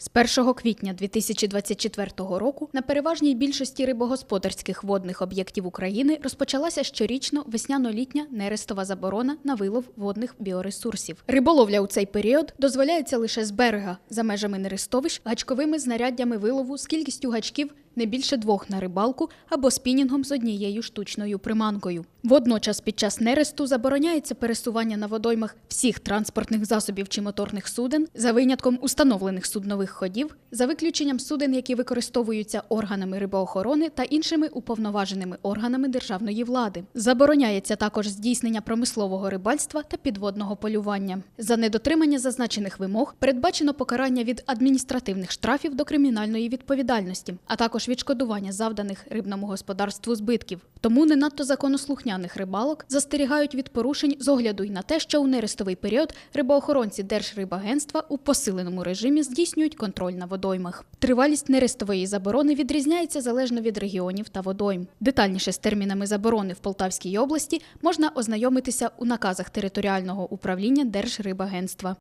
З 1 квітня 2024 року на переважній більшості рибогосподарських водних об'єктів України розпочалася щорічно весняно-літня нерестова заборона на вилов водних біоресурсів. Риболовля у цей період дозволяється лише з берега за межами нерестовищ гачковими знаряддями вилову з кількістю гачків не більше двох на рибалку або спінінгом з однією штучною приманкою. Водночас під час нересту забороняється пересування на водоймах всіх транспортних засобів чи моторних суден за винятком установлених суднових ходів, за виключенням суден, які використовуються органами рибоохорони та іншими уповноваженими органами державної влади. Забороняється також здійснення промислового рибальства та підводного полювання. За недотримання зазначених вимог передбачено покарання від адміністративних штрафів до кримінальної відповідальності, а також відшкодування завданих рибному господарству збитків. Тому не надто законослухняних рибалок застерігають від порушень з огляду й на те, що у нерестовий період рибоохоронці Держрибагентства у посиленому режимі здійснюють контроль на водоймах. Тривалість нерестової заборони відрізняється залежно від регіонів та водойм. Детальніше з термінами заборони в Полтавській області можна ознайомитися у наказах територіального управління Держрибагентства.